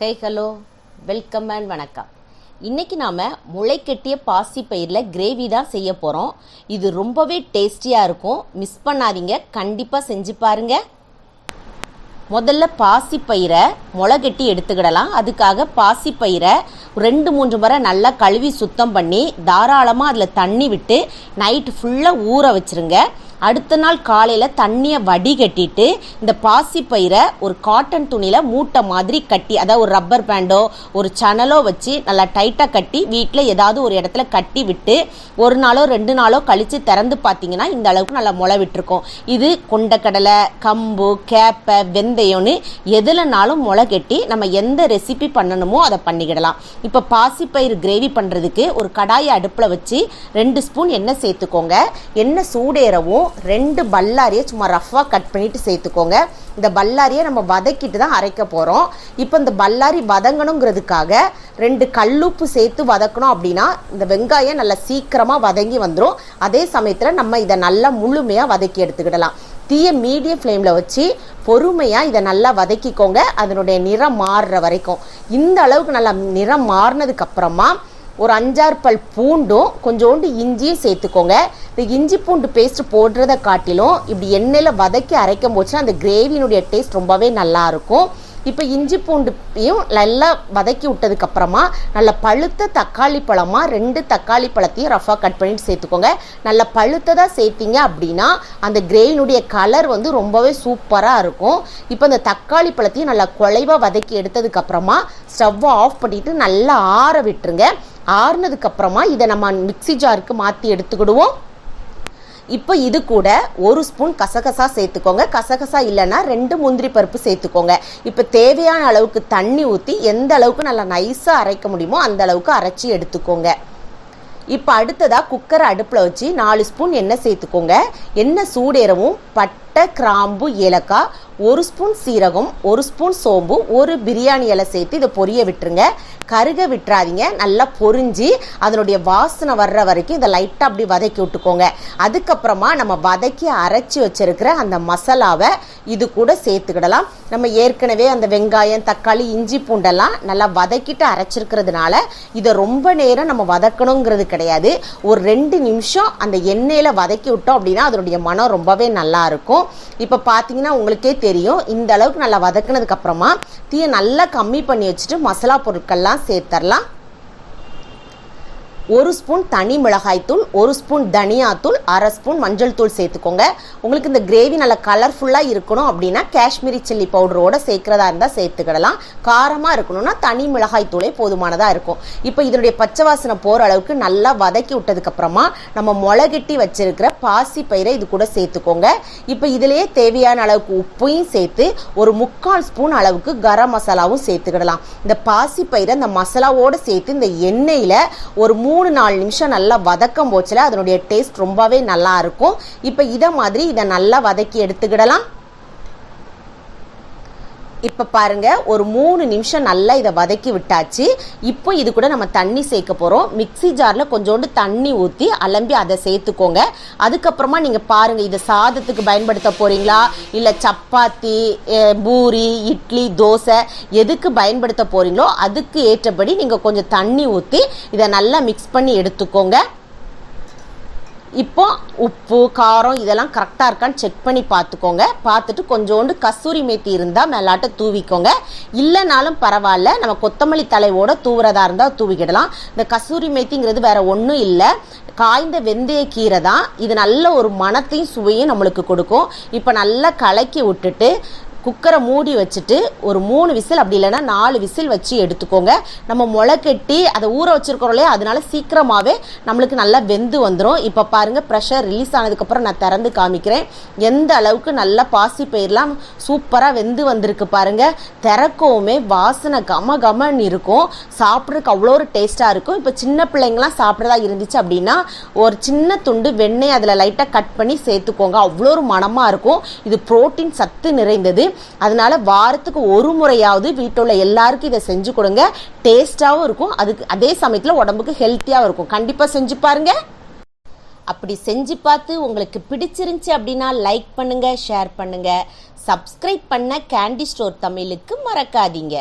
Hey hello welcome and வணக்கம். இன்னைக்கு நாம முளைக்கட்டிய பாசி பயிரில் கிரேவி தான் செய்ய போகிறோம் இது ரொம்பவே டேஸ்டியாக இருக்கும். மிஸ் பண்ணாதீங்க. கண்டிப்பாக செஞ்சு பாருங்க. முதல்ல பாசி பயிரை முளைகட்டி எடுத்துக்கிடலாம். அதுக்காக பாசி பயிரை ரெண்டு மூன்று முறை நல்லா கழுவி சுத்தம் பண்ணி தாராளமாக அதில் தண்ணி விட்டு நைட்டு ஃபுல்லாக ஊற வச்சிருங்க. அடுத்த நாள் காலையில் தண்ணியை வடிகட்டிட்டு இந்த பாசி பயிரை ஒரு காட்டன் துணியில் மூட்டை மாதிரி கட்டி அதாவது ஒரு ரப்பர் பேண்டோ ஒரு சனலோ வச்சு நல்லா டைட்டாக கட்டி வீட்டில் ஏதாவது ஒரு இடத்துல கட்டி விட்டு ஒரு நாளோ ரெண்டு நாளோ கழித்து திறந்து பார்த்தீங்கன்னா இந்த அளவுக்கு நல்லா முளை விட்டுருக்கும். இது கொண்டக்கடலை கம்பு கேப்பை வெந்தயம்னு எதுலனாலும் முளை கட்டி நம்ம எந்த ரெசிபி பண்ணணுமோ அதை பண்ணிக்கிடலாம். இப்போ பாசிப்பயிறு கிரேவி பண்ணுறதுக்கு ஒரு கடாயை அடுப்பில் வச்சு ரெண்டு ஸ்பூன் எண்ணெய் சேர்த்துக்கோங்க. எண்ணெய் சூடேறவும் ரெண்டு பல்லாரியை சும்மா ரஃப்பாக கட் பண்ணிவிட்டு சேர்த்துக்கோங்க. இந்த பல்லாரியை நம்ம வதக்கிட்டு தான் அரைக்க போகிறோம் இப்போ இந்த பல்லாரி வதங்கணுங்கிறதுக்காக ரெண்டு கல்லுப்பு சேர்த்து வதக்கணும் அப்படின்னா இந்த வெங்காயம் நல்லா சீக்கிரமாக வதங்கி வந்துடும் அதே சமயத்தில் நம்ம இதை நல்லா முழுமையாக வதக்கி எடுத்துக்கிடலாம். தீய மீடியம் ஃப்ளேமில் வச்சு பொறுமையாக இதை நல்லா வதக்கிக்கோங்க. அதனுடைய நிறம் மாறுற வரைக்கும். இந்த அளவுக்கு நல்லா நிறம் மாறினதுக்கப்புறமா அப்புறமா ஒரு அஞ்சாறு பல் பூண்டும் கொஞ்சோண்டு இஞ்சியும் சேர்த்துக்கோங்க. இந்த இஞ்சி பூண்டு பேஸ்ட் போடுறத காட்டிலும் இப்படி எண்ணெயில் வதக்கி அரைக்கும் போச்சுன்னா அந்த கிரேவியினுடைய டேஸ்ட் ரொம்பவே நல்லா இருக்கும். இப்போ இஞ்சி பூண்டுப்பையும் நல்லா வதக்கி விட்டதுக்கப்புறமா நல்ல பழுத்த தக்காளி பழமாக ரெண்டு தக்காளி பழத்தையும் ரஃபாக கட் பண்ணிட்டு சேர்த்துக்கோங்க. நல்ல பழுத்ததாக சேர்த்தீங்க அப்படின்னா அந்த கிரேவினுடைய கலர் வந்து ரொம்பவே சூப்பராக இருக்கும். இப்போ அந்த தக்காளி பழத்தையும் நல்லா குலைவாக வதக்கி எடுத்ததுக்கப்புறமா ஸ்டவ்வை ஆஃப் பண்ணிட்டு நல்லா ஆற விட்டுருங்க. ஆறுனதுக்கு அப்புறமா இதை நம்ம மிக்ஸி ஜாருக்கு மாற்றி எடுத்துக்கிடுவோம். இப்போ இது கூட ஒரு ஸ்பூன் கசகசா சேர்த்துக்கோங்க. கசகசா இல்லைன்னா ரெண்டு முந்திரி பருப்பு சேர்த்துக்கோங்க. இப்போ தேவையான அளவுக்கு தண்ணி ஊற்றி எந்த அளவுக்கு நல்லா நைஸாக அரைக்க முடியுமோ அந்த அளவுக்கு அரைச்சி எடுத்துக்கோங்க. இப்போ அடுத்ததாக குக்கரை அடுப்பில் வச்சு நாலு ஸ்பூன் எண்ணெய் சேர்த்துக்கோங்க. எண்ணெய் சூடேறவும் பட் பட்டை கிராம்பு ஏலக்காய் ஒரு ஸ்பூன் சீரகம் ஒரு ஸ்பூன் சோம்பு ஒரு பிரியாணி இலை சேர்த்து இதை பொரிய விட்டுருங்க. கருக விட்டுறாதீங்க. நல்லா பொரிஞ்சு அதனுடைய வாசனை வர்ற வரைக்கும் இதை லைட்டாக அப்படி வதக்கி விட்டுக்கோங்க. அதுக்கப்புறமா நம்ம வதக்கி அரைச்சி வச்சிருக்கிற அந்த மசாலாவை இது கூட சேர்த்துக்கிடலாம். நம்ம ஏற்கனவே அந்த வெங்காயம் தக்காளி இஞ்சி பூண்டெல்லாம் நல்லா வதக்கிட்டு அரைச்சிருக்கிறதுனால இதை ரொம்ப நேரம் நம்ம வதக்கணுங்கிறது கிடையாது. ஒரு ரெண்டு நிமிஷம் அந்த எண்ணெயில் வதக்கி விட்டோம் அப்படின்னா அதனுடைய மனம் ரொம்பவே நல்லா இருக்கும். இப்போ பார்த்தீங்கன்னா உங்களுக்கே தெரியும் இந்த அளவுக்கு நல்லா வதக்குனதுக்கு அப்புறமா தீயை நல்லா கம்மி பண்ணி வச்சுட்டு மசாலா பொருட்கள்லாம் சேர்த்தரலாம். ஒரு ஸ்பூன் தனி மிளகாய்த்தூள் ஒரு ஸ்பூன் தனியாத்தூள் அரை ஸ்பூன் மஞ்சள் தூள் சேர்த்துக்கோங்க. உங்களுக்கு இந்த கிரேவி நல்லா கலர்ஃபுல்லாக இருக்கணும் அப்படின்னா காஷ்மீரி சில்லி பவுடரோட சேர்க்குறதா இருந்தால் சேர்த்துக்கிடலாம். காரமாக இருக்கணும்னா தனி மிளகாய் தூளே போதுமானதாக இருக்கும். இப்போ இதனுடைய பச்சை வாசனை போகிற அளவுக்கு நல்லா வதக்கி விட்டதுக்கப்புறமா நம்ம முளகட்டி வச்சிருக்கிற பாசி பயிரை இது கூட சேர்த்துக்கோங்க. இப்போ இதுலேயே தேவையான அளவுக்கு உப்பையும் சேர்த்து ஒரு முக்கால் ஸ்பூன் அளவுக்கு கரம் மசாலாவும் சேர்த்துக்கிடலாம். இந்த பாசி பயிரை இந்த மசாலாவோடு சேர்த்து இந்த எண்ணெயில் ஒரு மூணு நாலு நிமிஷம் நல்லா வதக்கம் போச்சுல அதனுடைய டேஸ்ட் ரொம்பவே நல்லா இருக்கும். இப்போ இதை மாதிரி இதை நல்லா வதக்கி எடுத்துக்கிடலாம். இப்போ பாருங்க ஒரு மூணு நிமிஷம் நல்லா இதை வதக்கி விட்டாச்சு. இப்போ இது கூட நம்ம தண்ணி சேர்க்க போகிறோம் மிக்ஸி ஜாரில் கொஞ்சோண்டு தண்ணி ஊற்றி அலம்பி அதை சேர்த்துக்கோங்க. அதுக்கப்புறமா நீங்கள் பாருங்கள் இதை சாதத்துக்கு பயன்படுத்த போகிறீங்களா இல்லை சப்பாத்தி பூரி இட்லி தோசை எதுக்கு பயன்படுத்த போகிறீங்களோ அதுக்கு ஏற்றபடி நீங்கள் கொஞ்சம் தண்ணி ஊற்றி இதை நல்லா மிக்ஸ் பண்ணி எடுத்துக்கோங்க. இப்போ உப்பு காரம் இதெல்லாம் கரெக்டாக இருக்கான்னு செக் பண்ணி பார்த்துக்கோங்க. பார்த்துட்டு கொஞ்சோண்டு கஸ்தூரி மேத்தி இருந்தால் மேலாட்ட தூவிக்கோங்க. இல்லைனாலும் பரவாயில்ல நம்ம கொத்தமல்லி தலைவோட தூவுறதா இருந்தால் தூவிக்கிடலாம். இந்த கஸ்தூரி மேத்திங்கிறது வேற ஒன்றும் இல்லை. காய்ந்த வெந்தய கீரை தான். இது நல்ல ஒரு மனத்தையும் சுவையும் நம்மளுக்கு கொடுக்கும். இப்போ நல்லா கலக்கி விட்டுட்டு குக்கரை மூடி வச்சுட்டு ஒரு மூணு விசில் அப்படி இல்லைன்னா நாலு விசில் வச்சு எடுத்துக்கோங்க. நம்ம முளை கட்டி அதை ஊற வச்சுருக்கிறோம் இல்லையா? அதனால சீக்கிரமாகவே நம்மளுக்கு நல்லா வெந்து வந்துடும் இப்போ பாருங்கள் ப்ரெஷர் ரிலீஸ் ஆனதுக்கப்புறம் நான் திறந்து காமிக்கிறேன். எந்த அளவுக்கு நல்லா பாசி பயிரெலாம் சூப்பராக வெந்து வந்திருக்கு பாருங்கள் திறக்கவுமே வாசனை கம கமன்னு இருக்கும். சாப்பிட்றதுக்கு அவ்வளோ ஒரு டேஸ்ட்டாக இருக்கும். இப்போ சின்ன பிள்ளைங்களாம் சாப்பிட்றதா இருந்துச்சு அப்படின்னா ஒரு சின்ன துண்டு வெண்ணெய் அதில் லைட்டாக கட் பண்ணி சேர்த்துக்கோங்க. அவ்வளோ ஒரு மணமாக இருக்கும். இது புரோட்டீன் சத்து நிறைந்தது. அதனால வாரத்துக்கு ஒரு முறையாவது வீட்டில் உள்ள எல்லாருக்கும் இதை செஞ்சு கொடுங்க. டேஸ்டாகவும் இருக்கும். அதுக்கு அதே சமயத்தில் உடம்புக்கு ஹெல்த்தியாகவும் இருக்கும். கண்டிப்பாக செஞ்சு பாருங்க. அப்படி செஞ்சு பார்த்து உங்களுக்கு பிடிச்சிருந்துச்சு அப்படின்னா லைக் பண்ணுங்க ஷேர் பண்ணுங்க. சப்ஸ்கிரைப் பண்ண கேண்டி ஸ்டோர் தமிழுக்கு மறக்காதீங்க.